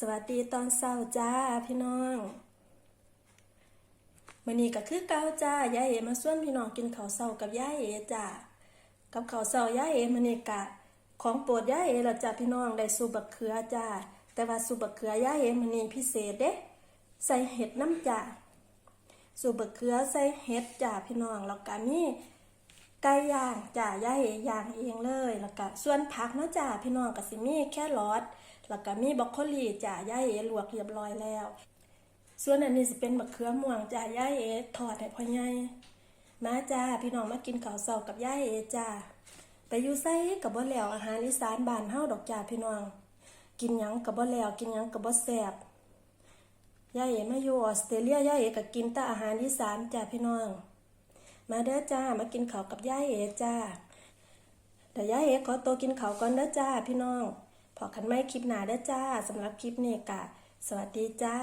สวัสดีตอนเช้าจ้าพี่น้องมื้อนี้ก็คือเก่าจ้ายายเอมาส่วนพี่น้องกินข้าวเช้ากับยายเอจ้ากับข้าวเช้ายายเอมื้อนี้กะ ของโปรดยายเอละจ้าพี่น้องได้ซุปบักเขือจ้าแต่ว่าซุปบักเขือยายเอมื้อนี้พิเศษเด้ใส่เห็ดน้ำจ้าซุปบักเขือใส่เห็ดจ้าพี่น้องแล้วก็มี ไก่ย่างจ้าย่าเอย่างเองเลย แล้วก็ส่วนผักเนาะจ้าพี่น้องก็สิมีแค่รอทแล้วก็มีบรอกโคลีจ้าย่าเอลวกเรียบร้อยแล้ว ส่วนอันนี้สิเป็นมะเขือม่วงจ้าย่าเอทอดให้พ่อใหญ่มาจ้าพี่น้องมากินข้าวเช้ากับย่าเอจ้าไปอยู่ไสกับบ่แล้วอาหารอีสานบ้านเฮาดอกจ้าพี่น้อง กินหยังกับบ่แล้วกินหยังกับบ่แซ่บย่าเอมาอยู่ออสเตรเลียย่าเอก็กินแต่อาหารอีสานจ้าพี่น้อง มาเด้อจ้า มากินข้าวกับย่าเอจ้าแต่ย่าเอขอตัวกินข้าวก่อนเด้อจ้าพี่น้องพอคันไม่คลิปหนาเด้อจ้าสำหรับคลิปนี้กะ สวัสดีจ้า